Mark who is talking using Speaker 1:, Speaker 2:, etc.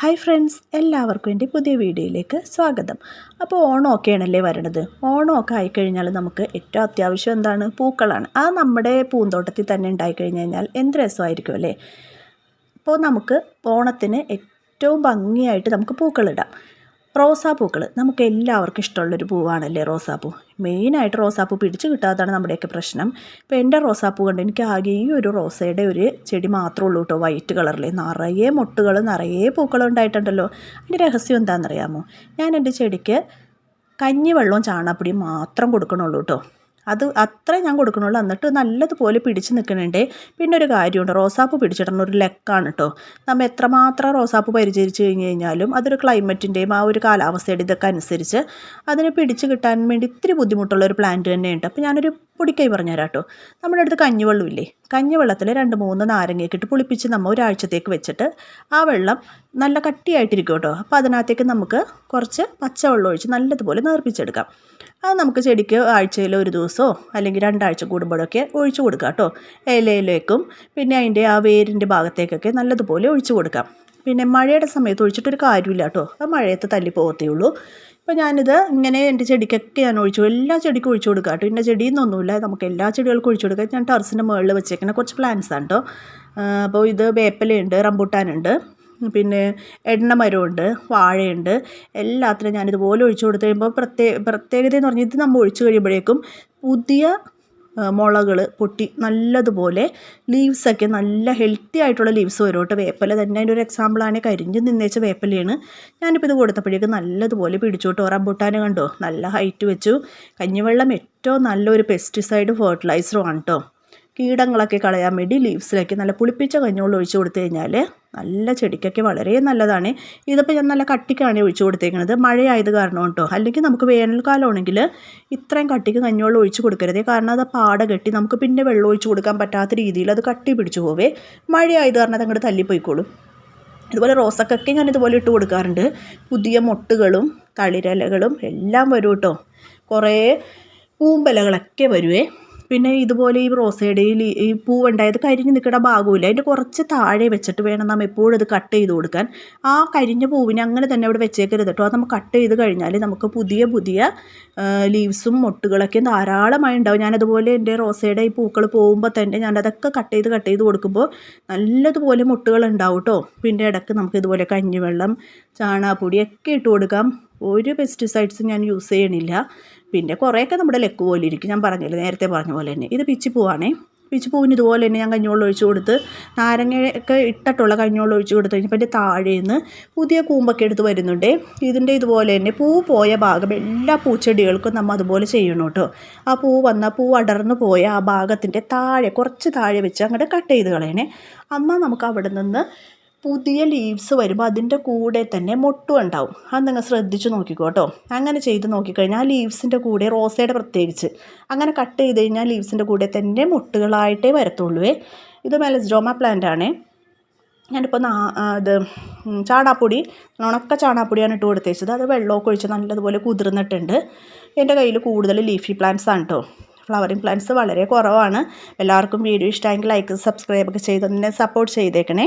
Speaker 1: Hi friends എല്ലാവർക്കും എന്റെ പുതിയ വീഡിയോയിലേക്ക് സ്വാഗതം. അപ്പോൾ ഓണമൊക്കെ ആണല്ലേ വരണത്? ഓണമൊക്കെ ആയിക്കഴിഞ്ഞാൽ നമുക്ക് ഏറ്റവും അത്യാവശ്യം എന്താണ്? പൂക്കളാണ്. അത് നമ്മുടെ പൂന്തോട്ടത്തിൽ തന്നെ ഉണ്ടായിക്കഴിഞ്ഞ് കഴിഞ്ഞാൽ എന്ത് രസമായിരിക്കും അല്ലേ? അപ്പോൾ നമുക്ക് ഓണത്തിന് ഏറ്റവും ഭംഗിയായിട്ട് നമുക്ക് പൂക്കളിടാം റോസാപ്പൂക്കൾ നമുക്ക് എല്ലാവർക്കും ഇഷ്ടമുള്ളൊരു പൂവാണല്ലേ റോസാപ്പൂ. മെയിനായിട്ട് റോസാപ്പൂ പിടിച്ച് കിട്ടാത്തതാണ് നമ്മുടെയൊക്കെ പ്രശ്നം. ഇപ്പോൾ എന്റെ റോസാപ്പൂ കണ്ട് എനിക്ക് ആകെ ഈ ഒരു റോസയുടെ ഒരു ചെടി മാത്രമേ ഉള്ളൂ കേട്ടോ വൈറ്റ് കളറിൽ നിറയെ മുട്ടുകൾ നിറയെ പൂക്കൾ ഉണ്ടായിട്ടുണ്ടല്ലോ. അതിന്റെ രഹസ്യം എന്താണെന്നറിയാമോ? ഞാൻ എന്റെ ചെടിക്ക് കഞ്ഞിവെള്ളവും ചാണകപ്പൊടിയും മാത്രം കൊടുക്കണുള്ളൂ കേട്ടോ. അത് അത്ര ഞാൻ കൊടുക്കണുള്ളൂ. എന്നിട്ട് നല്ലതുപോലെ പിടിച്ച് നിൽക്കുന്നുണ്ട് പിന്നെ ഒരു കാര്യമുണ്ട്. റോസാപ്പ് പിടിച്ചിടണം ഒരു ലെക്കാണ് കേട്ടോ നമ്മൾ എത്രമാത്രം റോസാപ്പ് പരിചരിച്ച് കഴിഞ്ഞ് കഴിഞ്ഞാലും അതൊരു ക്ലൈമറ്റിന്റെയും ആ ഒരു കാലാവസ്ഥയുടെ ഇതൊക്കെ അനുസരിച്ച് അതിനെ പിടിച്ച് കിട്ടാൻ വേണ്ടി ഇത്തിരി ബുദ്ധിമുട്ടുള്ള ഒരു പ്ലാന്റ് തന്നെയുണ്ട്. അപ്പോൾ ഞാനൊരു പൊടിക്കൈ പറഞ്ഞുതരാം കേട്ടോ നമ്മുടെ അടുത്ത് കഞ്ഞിവെള്ളമില്ലേ? കഞ്ഞിവെള്ളത്തിൽ രണ്ട് മൂന്ന് നാരങ്ങയൊക്കെ ഇട്ട് പുളിപ്പിച്ച് നമ്മൾ ഒരാഴ്ചത്തേക്ക് വെച്ചിട്ട് ആ വെള്ളം നല്ല കട്ടിയായിട്ടിരിക്കും കേട്ടോ അപ്പോൾ അതിനകത്തേക്ക് നമുക്ക് കുറച്ച് പച്ചവെള്ളം ഒഴിച്ച് നല്ലതുപോലെ നേർപ്പിച്ചെടുക്കാം. അത് നമുക്ക് ചെടിക്ക് ആഴ്ചയിൽ ഒരു ദിവസമോ അല്ലെങ്കിൽ രണ്ടാഴ്ച കൂടുമ്പോഴൊക്കെ ഒഴിച്ചു കൊടുക്കാം കേട്ടോ. ഇലയിലേക്കും പിന്നെ അതിന്റെ ആ വേരിന്റെ ഭാഗത്തേക്കൊക്കെ നല്ലതുപോലെ ഒഴിച്ചു കൊടുക്കാം. പിന്നെ മഴയുടെ സമയത്ത് ഒഴിച്ചിട്ടൊരു കാര്യമില്ല കേട്ടോ. അത് മഴയത്ത് തല്ലി പോകത്തേ ഉള്ളൂ. അപ്പോൾ ഞാനിത് ഇങ്ങനെ എന്റെ ചെടിക്കൊക്കെ ഞാൻ ഒഴിച്ചു എല്ലാ ചെടിക്കും ഒഴിച്ചു കൊടുക്കാം കേട്ടോ. ഇന്ന ചെടിയിൽ നിന്നൊന്നുമില്ല നമുക്ക് എല്ലാ ചെടികൾക്കും ഒഴിച്ചു കൊടുക്കാം. ഞാൻ ടെറസിന്റെ മുകളിൽ വെച്ചേക്കുന്ന കുറച്ച് പ്ലാന്റ്സ് ആണ് കേട്ടോ. അപ്പോൾ ഇത് വേപ്പിലയുണ്ട് റംബൂട്ടാനുണ്ട്. പിന്നെ എണ്ണമരമുണ്ട് വാഴയുണ്ട്. എല്ലാത്തിനും ഞാനിതുപോലെ ഒഴിച്ചു കൊടുത്ത് കഴിയുമ്പോൾ പ്രത്യേക പ്രത്യേകത എന്ന് പറഞ്ഞാൽ ഇത് നമ്മൾ ഒഴിച്ചു കഴിയുമ്പോഴേക്കും പുതിയ മുളകൾ പൊട്ടി നല്ലതുപോലെ ലീവ്സൊക്കെ നല്ല ഹെൽത്തി ആയിട്ടുള്ള ലീവ്സ് വരും കേട്ടോ വേപ്പല തന്നെ അതിന്റെ ഒരു എക്സാമ്പിളാണ് കരിഞ്ഞ് നിന്നേച്ച വേപ്പലയാണ്. ഞാനിപ്പോൾ ഇത് കൊടുത്തപ്പോഴേക്കും നല്ലതുപോലെ പിടിച്ചു കേട്ടോ കണ്ടോ? നല്ല ഹൈറ്റ് വെച്ചു. കഞ്ഞിവെള്ളം ഏറ്റവും നല്ലൊരു പെസ്റ്റിസൈഡ് ഫെർട്ടിലൈസറും ആണ് കേട്ടോ കീടങ്ങളൊക്കെ കളയാൻ വേണ്ടി ലീവ്സിലേക്ക് നല്ല പുളിപ്പിച്ച കഞ്ഞോളം ഒഴിച്ചു കൊടുത്തു കഴിഞ്ഞാൽ നല്ല ചെടിക്കൊക്കെ വളരെ നല്ലതാണ്. ഇതിപ്പോൾ ഞാൻ നല്ല കട്ടിക്കാണ് ഒഴിച്ചു കൊടുത്തേക്കുന്നത് മഴയായത് കാരണം കേട്ടോ. അല്ലെങ്കിൽ നമുക്ക് വേനൽക്കാലമാണെങ്കിൽ ഇത്രയും കട്ടിക്ക് കഞ്ഞിവെള്ളം ഒഴിച്ചു കൊടുക്കരുത്. കാരണം അത് പാട കെട്ടി നമുക്ക് പിന്നെ വെള്ളം ഒഴിച്ചു കൊടുക്കാൻ പറ്റാത്ത രീതിയിൽ അത് കട്ടി പിടിച്ചു പോവേ. മഴയായത് കാരണം അത് അങ്ങോട്ട് തല്ലിപ്പോയിക്കോളും. ഇതുപോലെ റോസക്കൊക്കെ ഞാൻ ഇതുപോലെ ഇട്ട് കൊടുക്കാറുണ്ട്. പുതിയ മൊട്ടുകളും തളിരലകളും എല്ലാം വരും കേട്ടോ. കുറേ പൂമ്പലകളൊക്കെ വരുവേ. പിന്നെ ഇതുപോലെ ഈ റോസേഡയിൽ ഈ പൂവുണ്ടായത് കരിഞ്ഞ് നിൽക്കുന്ന ഭാഗമില്ല അതിന്റെ കുറച്ച് താഴെ വെച്ചിട്ട് വേണം നമ്മൾ എപ്പോഴും അത് കട്ട് ചെയ്ത് കൊടുക്കാൻ. ആ കരിഞ്ഞ പൂവിനെ അങ്ങനെ തന്നെ അവിടെ വെച്ചേക്കരുത് കേട്ടോ അത് നമ്മൾ കട്ട് ചെയ്ത് കഴിഞ്ഞാൽ നമുക്ക് പുതിയ പുതിയ ലീവ്സും മൊട്ടുകളൊക്കെ ധാരാളമായി ഉണ്ടാവും. ഞാനതുപോലെ എന്റെ റോസയുടെ ഈ പൂക്കൾ പോകുമ്പോൾ തന്നെ ഞാനതൊക്കെ കട്ട് ചെയ്ത് കട്ട് ചെയ്ത് കൊടുക്കുമ്പോൾ നല്ലതുപോലെ മുട്ടുകൾ ഉണ്ടാവും കേട്ടോ പിന്നെ ഇടയ്ക്ക് നമുക്ക് ഇതുപോലെ കഞ്ഞിവെള്ളം ചാണകപ്പൊടിയൊക്കെ ഇട്ട് കൊടുക്കാം. ഒരു പെസ്റ്റിസൈഡ്സും ഞാൻ യൂസ് ചെയ്യണില്ല. പിന്നെ കുറേയൊക്കെ നമ്മുടെ ലെക്ക് പോലെ ഇരിക്കും. ഞാൻ പറഞ്ഞില്ല നേരത്തെ പറഞ്ഞ പോലെ തന്നെ. ഇത് പിച്ചിപ്പൂവാണേ. പിച്ചിപ്പൂവിന് ഇതുപോലെ തന്നെ ഞാൻ കഞ്ഞോളം ഒഴിച്ചു കൊടുത്ത് നാരങ്ങയൊക്കെ ഇട്ടിട്ടുള്ള കഞ്ഞോളം ഒഴിച്ചു കൊടുത്ത് കഴിഞ്ഞപ്പോൾ എന്റെ താഴേന്ന് പുതിയ കൂമ്പൊക്കെ എടുത്ത് വരുന്നുണ്ട്. ഇതിന്റെ ഇതുപോലെ തന്നെ പൂ പോയ ഭാഗം എല്ലാ പൂച്ചെടികൾക്കും നമ്മൾ അതുപോലെ ചെയ്യണം കേട്ടോ. ആ പൂ വന്ന പൂ അടർന്നു പോയ ആ ഭാഗത്തിന്റെ താഴെ കുറച്ച് താഴെ വെച്ച് അങ്ങോട്ട് കട്ട് ചെയ്ത് കളയണേ. അമ്മ നമുക്ക് അവിടെ നിന്ന് പുതിയ ലീവ്സ് വരുമ്പോൾ അതിന്റെ കൂടെ തന്നെ മൊട്ടും ഉണ്ടാവും. അത് നിങ്ങൾ ശ്രദ്ധിച്ച് നോക്കിക്കോട്ടോ അങ്ങനെ ചെയ്ത് നോക്കിക്കഴിഞ്ഞാൽ ആ ലീവ്സിന്റെ കൂടെ റോസയുടെ പ്രത്യേകിച്ച്. അങ്ങനെ കട്ട് ചെയ്ത് കഴിഞ്ഞാൽ ലീവ്സിന്റെ കൂടെ തന്നെ മുട്ടുകളായിട്ടേ വരത്തുള്ളൂ. ഇത് മെലസ്ഡോമ പ്ലാന്റ് ആണ്. ഞാനിപ്പോൾ നാ ഇത് ചാണാപ്പൊടി ഉണക്ക ചാണാപ്പൊടിയാണ് ഇട്ട് കൊടുത്തേച്ചത്. അത് വെള്ളമൊക്കെ ഒഴിച്ച് നല്ലതുപോലെ കുതിർന്നിട്ടുണ്ട്. എന്റെ കയ്യിൽ കൂടുതൽ ലീഫി പ്ലാന്റ്സ് ആണ് കേട്ടോ ഫ്ലവറിങ് പ്ലാന്റ്സ് വളരെ കുറവാണ്. എല്ലാവർക്കും വീഡിയോ ഇഷ്ടമെങ്കിൽ ലൈക്ക് സബ്സ്ക്രൈബ് ഒക്കെ ചെയ്ത് തന്നെ സപ്പോർട്ട് ചെയ്തേക്കണേ.